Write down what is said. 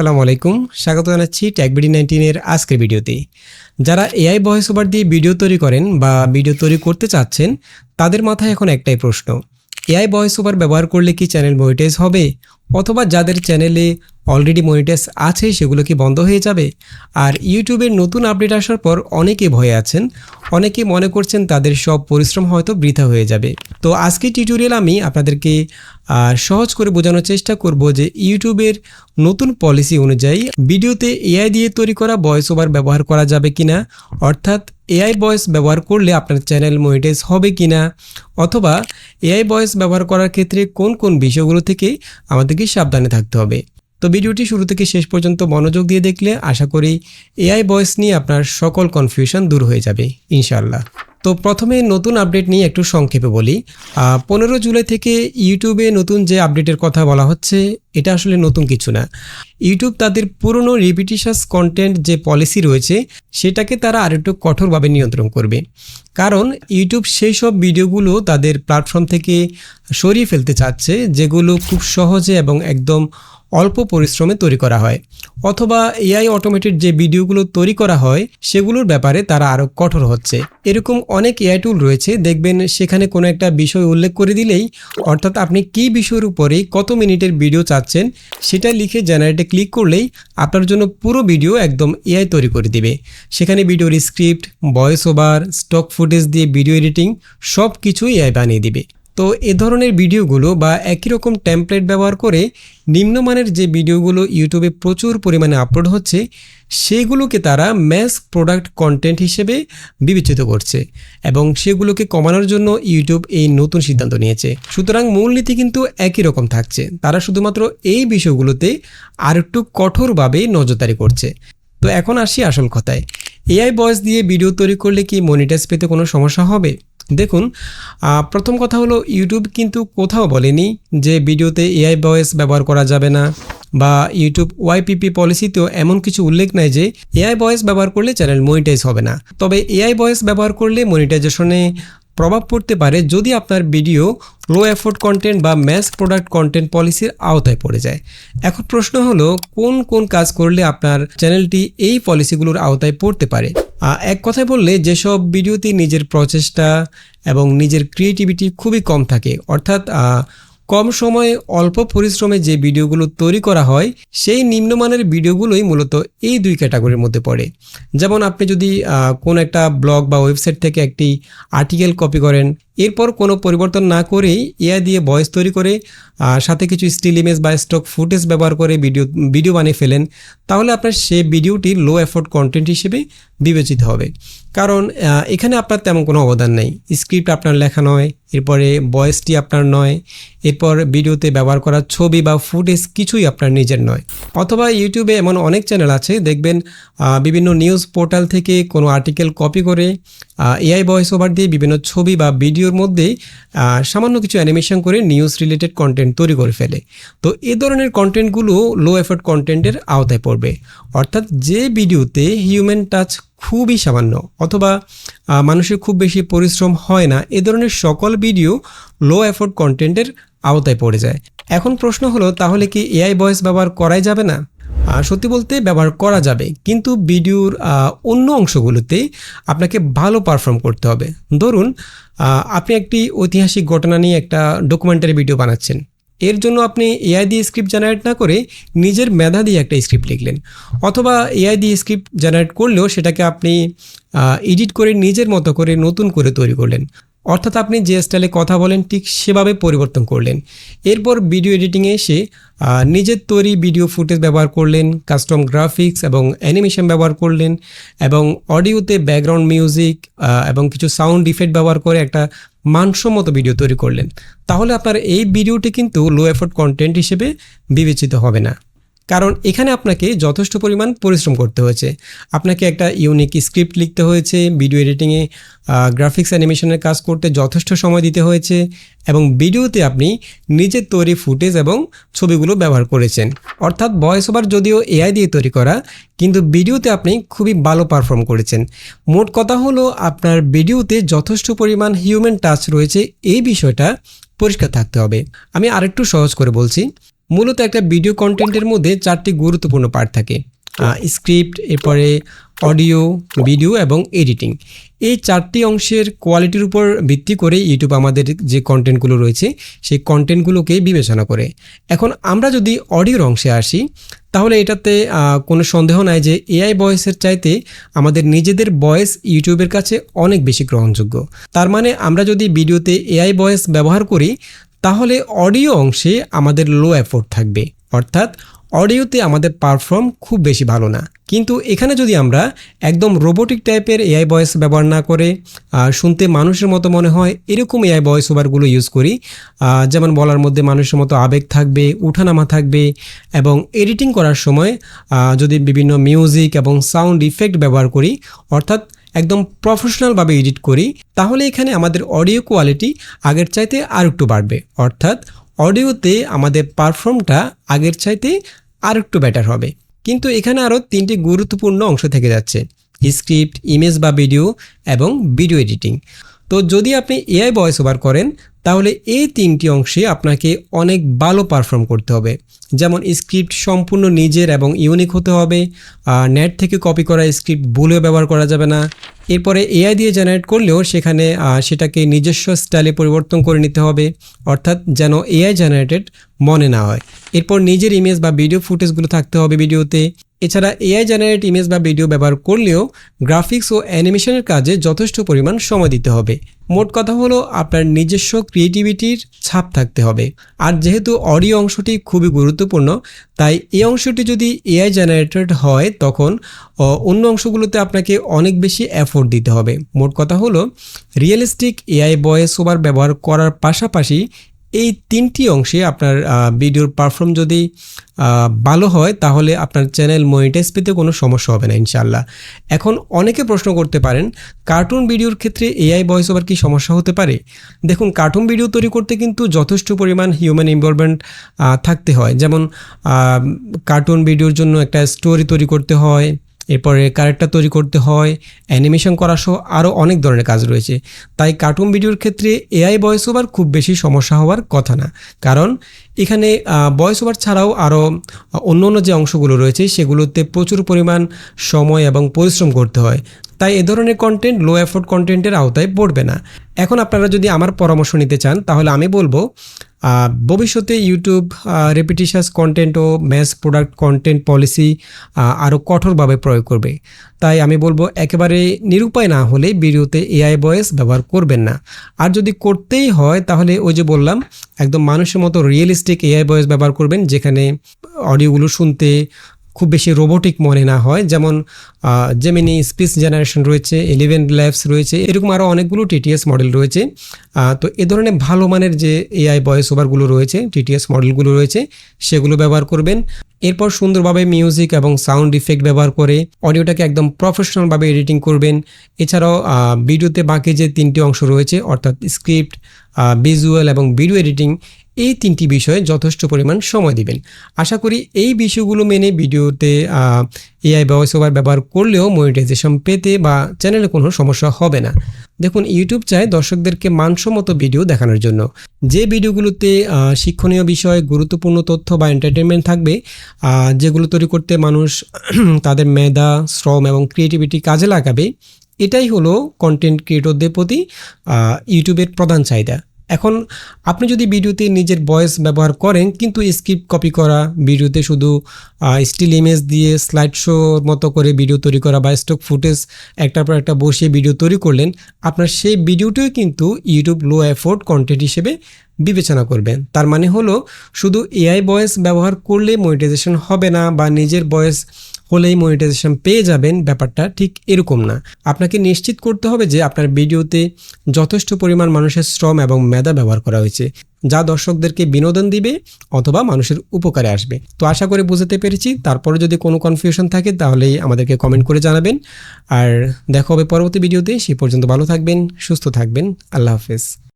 আসসালামু আলাইকুম। স্বাগত জানাচ্ছি ট্যাগবিডি নাইনটিনের আজকের ভিডিওতে। যারা এআই ভয়েস ওভার দিয়ে ভিডিও তৈরি করেন বা ভিডিও তৈরি করতে চাচ্ছেন, তাদের মাথায় এখন একটাই প্রশ্ন। এআই ভয়েস ওভার ব্যবহার করলে কি চ্যানেল মনিটাইজ হবে? অথবা যাদের চ্যানেলে অলরেডি মনিটাইজ আছে সেগুলো কি বন্ধ হয়ে যাবে? আর ইউটিউবের নতুন আপডেট আসার পর অনেকে ভয়ে আছেন, অনেকে মনে করছেন তাদের সব পরিশ্রম হয়তো বৃথা হয়ে যাবে। তো আজকে টিউটোরিয়াল আমি আপনাদেরকে সহজ করে বোঝানোর চেষ্টা করব যে ইউটিউবের নতুন পলিসি অনুযায়ী ভিডিওতে এআই দিয়ে তৈরি করা ভয়েস ওভার ব্যবহার করা যাবে কিনা, অর্থাৎ এআই ভয়েস ব্যবহার করলে আপনার চ্যানেল মনিটাইজ হবে কিনা, অথবা এআই ভয়েস ব্যবহার করার ক্ষেত্রে কোন কোন বিষয়গুলো থেকে আমাদেরকে সাবধানে থাকতে হবে। তো ভিডিওটি শুরু থেকে শেষ পর্যন্ত মনোযোগ দিয়ে দেখলে আশা করি এআই বয়েস নিয়ে আপনার সকল কনফিউশন দূর হয়ে যাবে, ইনশাআল্লাহ। তো প্রথমে নতুন আপডেট নিয়ে একটু সংক্ষেপে বলি। পনেরো জুলাই থেকে ইউটিউবে নতুন যে আপডেটের কথা বলা হচ্ছে, এটা আসলে নতুন কিছু না। ইউটিউব তাদের পুরনো রিপিটিশাস কন্টেন্ট যে পলিসি রয়েছে, সেটাকে তারা আরেকটু কঠোরভাবে নিয়ন্ত্রণ করবে। কারণ ইউটিউব সেই সব ভিডিওগুলো তাদের প্ল্যাটফর্ম থেকে সরিয়ে ফেলতে চাচ্ছে, যেগুলো খুব সহজে এবং একদম অল্প পরিশ্রমে তৈরি করা হয়, অথবা এআই অটোমেটেড যে ভিডিওগুলো তৈরি করা হয়, সেগুলোর ব্যাপারে তারা আরও কঠোর হচ্ছে। এরকম অনেক এআই টুল রয়েছে, দেখবেন সেখানে কোনো একটা বিষয় উল্লেখ করে দিলেই, অর্থাৎ আপনি কী বিষয়ের উপরে কত মিনিটের ভিডিও চাচ্ছেন, সেটা লিখে জেনারেটে ক্লিক করলেই আপনার জন্য পুরো ভিডিও একদম এআই তৈরি করে দিবে। সেখানে ভিডিওর script voice over stock footage দিয়ে ভিডিও এডিটিং সব কিছুই এআই বানিয়ে দিবে। তো এ ধরনের ভিডিওগুলো বা একই রকম টেমপ্লেট ব্যবহার করে নিম্নমানের যে ভিডিওগুলো ইউটিউবে প্রচুর পরিমাণে আপলোড হচ্ছে, সেগুলোকে তারা ম্যাস প্রোডাক্ট কন্টেন্ট হিসেবে বিবেচিত করছে এবং সেগুলোকে কমানোর জন্য ইউটিউব এই নতুন সিদ্ধান্ত নিয়েছে। সুতরাং মূলনীতি কিন্তু একই রকম থাকছে। তারা শুধুমাত্র এই বিষয়গুলোতে আর একটু কঠোরভাবে নজরদারি করছে। তো এখন আসি আসল কথায়। এআই ভয়েস দিয়ে ভিডিও তৈরি করলে কি মনিটাইজ পেতে কোনো সমস্যা হবে? দেখুন প্রথম কথা হলো ইউটিউব কিন্তু কোথাও বলেনি যে ভিডিওতে এআই ভয়েস ব্যবহার করা যাবে না বা ইউটিউব ওয়াইপিপি পলিসিতেও এমন কিছু উল্লেখ নাই যে এআই ভয়েস ব্যবহার করলে চ্যানেল মনিটাইজ হবে না। তবে এআই ভয়েস ব্যবহার করলে মনিটাইজেশনে প্রভাব পড়তে পারে যদি আপনার ভিডিও লো এফোর্ট কন্টেন্ট বা ম্যাস প্রোডাক্ট কন্টেন্ট পলিসির আওতায় পড়ে যায়। এখন প্রশ্ন হলো, কোন কোন কাজ করলে আপনার চ্যানেলটি এই পলিসিগুলোর আওতায় পড়তে পারে? এক কথায় বললে, যেসব ভিডিওতে নিজের প্রচেষ্টা এবং নিজের ক্রিয়েটিভিটি খুবই কম থাকে, অর্থাৎ কম সময়ে অল্প পরিশ্রমে যে ভিডিওগুলো তৈরি করা হয়, সেই নিম্নমানের ভিডিওগুলোই মূলত এই দুই ক্যাটাগরির মধ্যে পড়ে। যেমন আপনি যদি কোন একটা ব্লগ বা ওয়েবসাইট থেকে একটি আর্টিকেল কপি করেন এরপর কোনো পরিবর্তন না করেই এআই দিয়ে ভয়েস তৈরি করে সাথে কিছু স্টিল ইমেজ বা স্টক ফুটেজ ব্যবহার করে ভিডিও ভিডিও বানিয়ে ফেলেন, তাহলে আপনার সেই ভিডিওটি লো এফোর্ট কন্টেন্ট হিসেবে বিবেচিত হবে। কারণ এখানে আপনার তেমন কোনো অবদান নেই। স্ক্রিপ্ট আপনার লেখা নয়, এরপরে ভয়েসটি আপনার নয়, এরপর ভিডিওতে ব্যবহার করা ছবি বা ফুটেজ কিছুই আপনার নিজের নয়। অথবা ইউটিউবে এমন অনেক চ্যানেল আছে, দেখবেন বিভিন্ন নিউজ পোর্টাল থেকে কোনো আর্টিকেল কপি করে এআই ভয়েস ওভার দিয়ে বিভিন্ন ছবি বা ভিডিওর মধ্যে সামান্য কিছু অ্যানিমেশন করে নিউজ রিলেটেড কন্টেন্ট তৈরি করে ফেলে। তো এ ধরনের কন্টেন্টগুলো লো এফোর্ট কন্টেন্টের আওতায় পড়বে। অর্থাৎ যে ভিডিওতে হিউম্যান টাচ খুবই সামান্য অথবা মানুষের খুব বেশি পরিশ্রম হয় না, এ ধরনের সকল ভিডিও লো এফোর্ট কন্টেন্টের আওতায় পড়ে যায়। এখন প্রশ্ন হলো, তাহলে কি এআই ভয়েস ব্যবহার করাই যাবে না? সত্যি বলতে ব্যবহার করা যাবে। কিন্তু ভিডিওর অন্য অংশগুলোতে আপনাকে ভালো পারফর্ম করতে হবে। ধরুন আপনি একটি ঐতিহাসিক ঘটনা নিয়ে একটা ডকুমেন্টারি ভিডিও বানাচ্ছেন। এর জন্য আপনি এআই দিয়ে স্ক্রিপ্ট জেনারেট না করে নিজের মেধা দিয়ে একটা স্ক্রিপ্ট লিখলেন। অথবা এআই দিয়ে স্ক্রিপ্ট জেনারেট করলেও সেটাকে আপনি এডিট করে নিজের মতো করে নতুন করে তৈরি করলেন। অর্থাৎ আপনি যে স্টাইলে কথা বলেন, ঠিক সেভাবে পরিবর্তন করলেন। এরপর ভিডিও এডিটিংয়ে এসে নিজের তৈরি ভিডিও ফুটেজ ব্যবহার করলেন কাস্টম গ্রাফিক্স এবং অ্যানিমেশন ব্যবহার করলেন এবং অডিওতে ব্যাকগ্রাউন্ড মিউজিক এবং কিছু সাউন্ড ইফেক্ট ব্যবহার করে একটা মানসম্মত ভিডিও তৈরি করলেন। তাহলে আপনার এই ভিডিওটি কিন্তু লো এফোর্ট কন্টেন্ট হিসেবে বিবেচিত হবে না। কারণ এখানে আপনাকে যথেষ্ট পরিমাণ পরিশ্রম করতে হয়েছে। আপনাকে একটা ইউনিক স্ক্রিপ্ট লিখতে হয়েছে ভিডিও এডিটিংয়ে গ্রাফিক্স অ্যানিমেশনের কাজ করতে যথেষ্ট সময় দিতে হয়েছে এবং ভিডিওতে আপনি নিজের তৈরি ফুটেজ এবং ছবিগুলো ব্যবহার করেছেন। অর্থাৎ ভয়েস ওভার যদিও এআই দিয়ে তৈরি করা, কিন্তু ভিডিওতে আপনি খুবই ভালো পারফর্ম করেছেন। মোট কথা হলো আপনার ভিডিওতে যথেষ্ট পরিমাণ হিউম্যান টাচ রয়েছে, এই বিষয়টা পরিষ্কার থাকতে হবে। আমি আরেকটু সহজ করে বলছি মূলত একটা ভিডিও কন্টেন্টের মধ্যে চারটি গুরুত্বপূর্ণ পার্ট থাকে। স্ক্রিপ্ট এরপরে অডিও ভিডিও এবং এডিটিং এই চারটি অংশের কোয়ালিটির উপর ভিত্তি করে ইউটিউব আমাদের যে কন্টেন্টগুলো রয়েছে, সেই কন্টেন্টগুলোকে বিবেচনা করে। এখন আমরা যদি অডিওর অংশে আসি, তাহলে এটাতে কোনো সন্দেহ নাই যে এআই ভয়েসের চাইতে আমাদের নিজেদের ভয়েস ইউটিউবের কাছে অনেক বেশি গ্রহণযোগ্য। তার মানে আমরা যদি ভিডিওতে এআই ভয়েস ব্যবহার করি তাহলে অডিও অংশে আমাদের লো এফোর্ট থাকবে। অর্থাৎ অডিওতে আমাদের পারফর্ম খুব বেশি ভালো না। কিন্তু এখানে যদি আমরা একদম রোবোটিক টাইপের এআই ভয়েস ব্যবহার না করে শুনতে মানুষের মতো মনে হয়, এরকম এআই ভয়েস ওভারগুলো ইউজ করি যেমন বলার মধ্যে মানুষের মতো আবেগ থাকবে, উঠানামা থাকবে এবং এডিটিং করার সময় যদি বিভিন্ন মিউজিক এবং সাউন্ড ইফেক্ট ব্যবহার করি, অর্থাৎ একদম প্রফেশনালভাবে এডিট করি, তাহলে এখানে আমাদের অডিও কোয়ালিটি আগের চাইতে আর একটু বাড়বে। অর্থাৎ অডিওতে আমাদের পারফর্মটা আগের চাইতে আর একটু বেটার হবে। কিন্তু এখানে আরও তিনটি গুরুত্বপূর্ণ অংশ থেকে যাচ্ছে স্ক্রিপ্ট ইমেজ বা ভিডিও এবং ভিডিও এডিটিং তো যদি আপনি এআই ভয়েস ওভার করেন তাহলে এই তিনটি অংশে আপনাকে অনেক ভালো পারফর্ম করতে হবে। যেমন স্ক্রিপ্ট সম্পূর্ণ নিজের এবং ইউনিক হতে হবে নেট থেকে কপি করা স্ক্রিপ্ট ভুলেও ব্যবহার করা যাবে না। এরপরে এআই দিয়ে জেনারেট করলেও সেখানে সেটাকে নিজস্ব স্টাইলে পরিবর্তন করে নিতে হবে, অর্থাৎ যেন এআই জেনারেটেড মনে না হয়। এরপর নিজের ইমেজ বা ভিডিও ফুটেজগুলো থাকতে হবে ভিডিওতে এছাড়া এআই জেনারেট ইমেজ বা ভিডিও ব্যবহার করলেও গ্রাফিক্স ও অ্যানিমেশনের কাজে যথেষ্ট পরিমাণ সময় দিতে হবে। মোট কথা হলো আপনার নিজস্ব ক্রিয়েটিভিটির ছাপ থাকতে হবে। আর যেহেতু অডিও অংশটি খুবই গুরুত্বপূর্ণ, তাই এই অংশটি যদি এআই জেনারেটেড হয়, তখন অন্য অংশগুলোতে আপনাকে অনেক বেশি এফোর্ট দিতে হবে। মোট কথা হলো রিয়েলিস্টিক এআই ভয়েস ওভার ব্যবহার করার পাশাপাশি এই তিনটি অংশে আপনার ভিডিওর পারফর্ম যদি ভালো হয়, তাহলে আপনার চ্যানেল মনিটাইজ পেতে কোনো সমস্যা হবে না ইনশাল্লাহ এখন অনেকে প্রশ্ন করতে পারেন কার্টুন ভিডিওর ক্ষেত্রে এআই ভয়েস ওভার কি সমস্যা হতে পারে? দেখুন কার্টুন ভিডিও তৈরি করতে কিন্তু যথেষ্ট পরিমাণ হিউম্যান ইনভলভমেন্ট থাকতে হয়। যেমন কার্টুন ভিডিওর জন্য একটা স্টোরি তৈরি করতে হয় এরপরে ক্যারেক্টার তৈরি করতে হয় অ্যানিমেশন করা সহ আরও অনেক ধরনের কাজ রয়েছে। তাই কার্টুন ভিডিওর ক্ষেত্রে এআই ভয়েস ওভার খুব বেশি সমস্যা হওয়ার কথা না। কারণ এখানে ভয়েস ওভার ছাড়াও আরও অন্য অন্য যে অংশগুলো রয়েছে, সেগুলোতে প্রচুর পরিমাণ সময় এবং পরিশ্রম করতে হয়। তাই এ ধরনের কন্টেন্ট লো এফোর্ট কন্টেন্টের আওতায় পড়বে না। এখন আপনারা যদি আমার পরামর্শ নিতে চান, তাহলে আমি বলব ভবিষ্যতে ইউটিউব রেপিটিশাস কন্টেন্ট ও ম্যাস প্রোডাক্ট কন্টেন্ট পলিসি আরও কঠোরভাবে প্রয়োগ করবে। তাই আমি বলব, একেবারে নিরুপায় না হলে ভিডিওতে এআই ভয়েস ব্যবহার করবেন না। আর যদি করতেই হয়, তাহলে ওই যে বললাম, একদম মানুষের মতো রিয়েলিস্টিক এআই ভয়েস ব্যবহার করবেন, যেখানে অডিওগুলো শুনতে খুব বেশি রোবোটিক মনে না হয়। যেমন জেমিনি স্পিচ জেনারেশন রয়েছে ইলেভেন ল্যাবস রয়েছে, এরকম আরও অনেকগুলো টিটিএস মডেল রয়েছে। তো এ ধরনের ভালো মানের যে এআই ভয়েস ওভারগুলো রয়েছে টিটিএস মডেলগুলো রয়েছে, সেগুলো ব্যবহার করবেন। এরপর সুন্দরভাবে মিউজিক এবং সাউন্ড ইফেক্ট ব্যবহার করে অডিওটাকে একদম প্রফেশনালভাবে এডিটিং করবেন। এছাড়াও ভিডিওতে বাকি যে তিনটি অংশ রয়েছে, অর্থাৎ স্ক্রিপ্ট ভিজুয়াল এবং ভিডিও এডিটিং এই তিনটি বিষয়ে যথেষ্ট পরিমাণ সময় দিবেন। আশা করি এই বিষয়গুলো মেনে ভিডিওতে এআই ভয়েস ওভার ব্যবহার করলেও মনিটাইজেশন পেতে বা চ্যানেলে কোনো সমস্যা হবে না। দেখুন ইউটিউব চায় দর্শকদেরকে মানসম্মত ভিডিও দেখানোর জন্য। যে ভিডিওগুলোতে শিক্ষণীয় বিষয়, গুরুত্বপূর্ণ তথ্য বা এন্টারটেনমেন্ট থাকবে যেগুলো তৈরি করতে মানুষ তাদের মেধা, শ্রম এবং ক্রিয়েটিভিটি কাজে লাগাবে, এটাই হলো কন্টেন্ট ক্রিয়েটরদের প্রতি ইউটিউবের প্রধান চাহিদা। এখন আপনি যদি ভিডিওতে নিজের ভয়েস ব্যবহার করেন, কিন্তু স্ক্রিপ্ট কপি করা ভিডিওতে শুধু স্টিল ইমেজ দিয়ে স্লাইড শোর মতো করে ভিডিও তৈরি করা বা স্টক ফুটেজ একটার পর একটা বসিয়ে ভিডিও তৈরি করলেন, আপনার সেই ভিডিওটিও কিন্তু ইউটিউব লো এফোর্ট কন্টেন্ট হিসেবে বিবেচনা করবেন। তার মানে হলো, শুধু এআই ভয়েস ব্যবহার করলে মনিটাইজেশন হবে না বা নিজের ভয়েস হলেই মনিটাইজেশন পেয়ে যাবেন, ব্যাপারটা ঠিক এরকম না। আপনাকে নিশ্চিত করতে হবে যে আপনার ভিডিওতে যথেষ্ট পরিমাণ মানুষের শ্রম এবং মেধা ব্যবহার করা হয়েছে, যা দর্শকদেরকে বিনোদন দিবে অথবা মানুষের উপকারে আসবে। তো আশা করে বুঝতে পেরেছি, তারপরে যদি কোনো কনফিউশন থাকে তাহলেই আমাদেরকে কমেন্ট করে জানাবেন। আর দেখা হবে পরবর্তী ভিডিওতে, সে পর্যন্ত ভালো থাকবেন, সুস্থ থাকবেন, আল্লাহ হাফেজ।